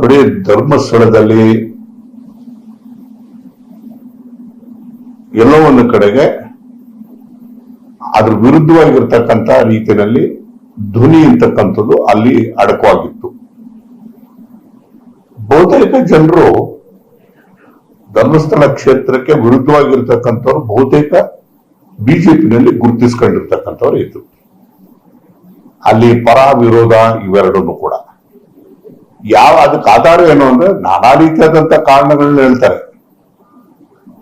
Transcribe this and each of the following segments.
ನೋಡಿ, ಧರ್ಮಸ್ಥಳದಲ್ಲಿ ಎಲ್ಲೋ ಒಂದು ಕಡೆಗೆ ಅದ್ರ ವಿರುದ್ಧವಾಗಿರ್ತಕ್ಕಂಥ ರೀತಿಯಲ್ಲಿ ಧ್ವನಿ ಅಂತಕ್ಕಂಥದ್ದು ಅಲ್ಲಿ ಅಡಕವಾಗಿತ್ತು. ಬಹುತೇಕ ಜನರು ಧರ್ಮಸ್ಥಳ ಕ್ಷೇತ್ರಕ್ಕೆ ವಿರುದ್ಧವಾಗಿರ್ತಕ್ಕಂಥವ್ರು ಬಹುತೇಕ ಬಿಜೆಪಿನಲ್ಲಿ ಗುರುತಿಸ್ಕೊಂಡಿರ್ತಕ್ಕಂಥವ್ರು ಇದ್ರು. ಅಲ್ಲಿ ಪರ ವಿರೋಧ ಇವೆರಡನ್ನು ಕೂಡ. ಯಾವ ಅದಕ್ಕೆ ಆಧಾರ ಏನು ಅಂದ್ರೆ ನಾನಾ ರೀತಿಯಾದಂತ ಕಾರಣಗಳನ್ನ ಹೇಳ್ತಾರೆ.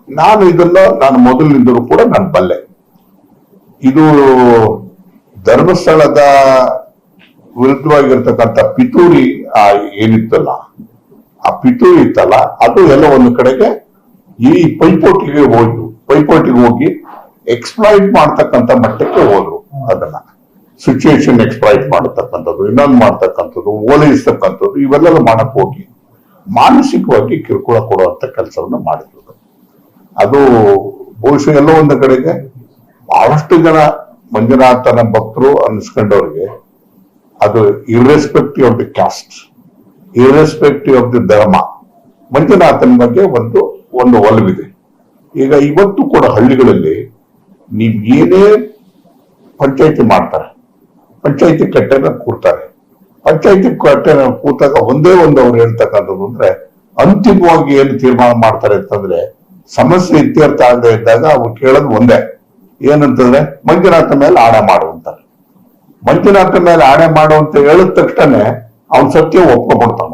ನಾನು ಇದನ್ನ, ನಾನು ಮೊದಲಿನಿಂದಲೂ ಕೂಡ ನಾನು ಬಲ್ಲೆ. ಇದು ಧರ್ಮಸ್ಥಳದ ವಿರುದ್ಧವಾಗಿರ್ತಕ್ಕಂಥ ಪಿತೂರಿ, ಆ, ಏನಿತ್ತಲ್ಲ, ಆ ಪಿತೂರಿ ಇತ್ತಲ್ಲ, ಅದು ಎಲ್ಲ ಒಂದು ಕಡೆಗೆ ಈ ಪೈಪೋಟಿಗೆ ಹೋಯ್ತು. ಪೈಪೋಟಿಗೆ ಹೋಗಿ ಎಕ್ಸ್ಪ್ಲಾಯ್ಟ್ ಮಾಡ್ತಕ್ಕಂಥ ಮಟ್ಟಕ್ಕೆ ಹೋದ್ರು ಅದನ್ನ. ಸಿಚುವೇಶನ್ ಎಕ್ಸ್ಪ್ಲೈಟ್ ಮಾಡತಕ್ಕಂಥದ್ದು, ಇನ್ನೊಂದು ಮಾಡ್ತಕ್ಕಂಥದ್ದು ಓಲೈಸ್ತಕ್ಕಂಥದ್ದು ಇವೆಲ್ಲ ಮಾಡಕ್ ಹೋಗಿ, ಮಾನಸಿಕವಾಗಿ ಕಿರುಕುಳ ಕೊಡುವಂತ ಕೆಲಸವನ್ನ ಮಾಡಿದ್ರು. ಅದು ಬಹುಶಃ ಎಲ್ಲೋ ಒಂದು ಕಡೆಗೆ ಬಹಳಷ್ಟು ಜನ ಮಂಜುನಾಥನ ಭಕ್ತರು ಅನ್ನಿಸ್ಕೊಂಡವ್ರಿಗೆ ಅದು irrespective of the caste irrespective of the ಧರ್ಮ, ಮಂಜುನಾಥನ ಬಗ್ಗೆ ಒಂದು ಒಂದು ಒಲವಿದೆ. ಈಗ ಇವತ್ತು ಕೂಡ ಹಳ್ಳಿಗಳಲ್ಲಿ ನೀವು ಏನೇ ಪಂಚಾಯತಿ ಮಾಡ್ತಾರೆ ಪಂಚಾಯತಿ ಕಟ್ಟೆನ ಕೂರ್ತಾರೆ ಪಂಚಾಯತಿ ಕಟ್ಟೆನ ಕೂತಾಗ ಒಂದೇ ಒಂದು ಅವ್ರು ಹೇಳ್ತಕ್ಕಂಥದ್ದು ಅಂದ್ರೆ ಅಂತಿಮವಾಗಿ ಏನು ತೀರ್ಮಾನ ಮಾಡ್ತಾರೆ ಅಂತಂದ್ರೆ ಸಮಸ್ಯೆ ಇತ್ಯರ್ಥ ಆಗದೆ ಇದ್ದಾಗ ಅವ್ರು ಕೇಳೋದು ಒಂದೇ. ಏನಂತಂದ್ರೆ ಮಂಜುನಾಥ ಮೇಲೆ ಆಣೆ ಮಾಡುವಂತಾರೆ ಮಂಜುನಾಥ ಮೇಲೆ ಆಣೆ ಮಾಡು ಅಂತ ಹೇಳಿದ ತಕ್ಷಣ ಅವನ್ ಸತ್ಯ ಒಪ್ಕೊಂಡ್ಬಿಡ್ತಾನ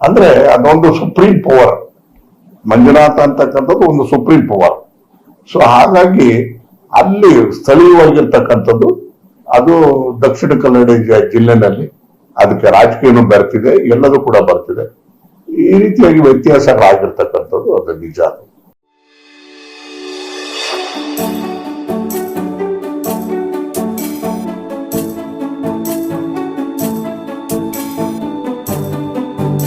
ಅಂದ್ರೆ ಅದೊಂದು ಸುಪ್ರೀಂ ಪವರ್. ಮಂಜುನಾಥ ಅಂತಕ್ಕಂಥದ್ದು ಒಂದು ಸುಪ್ರೀಂ ಪವರ್. ಸೊ ಹಾಗಾಗಿ ಅಲ್ಲಿ ಸ್ಥಳೀಯವಾಗಿರ್ತಕ್ಕಂಥದ್ದು ಅದು ದಕ್ಷಿಣ ಕನ್ನಡ ಜಿಲ್ಲೆನಲ್ಲಿ ಅದಕ್ಕೆ ರಾಜಕೀಯನೂ ಬರ್ತಿದೆ, ಎಲ್ಲದೂ ಕೂಡ ಬರ್ತಿದೆ. ಈ ರೀತಿಯಾಗಿ ವ್ಯತ್ಯಾಸಗಳಾಗಿರ್ತಕ್ಕಂಥದ್ದು ಅದು ನಿಜ ಅದು.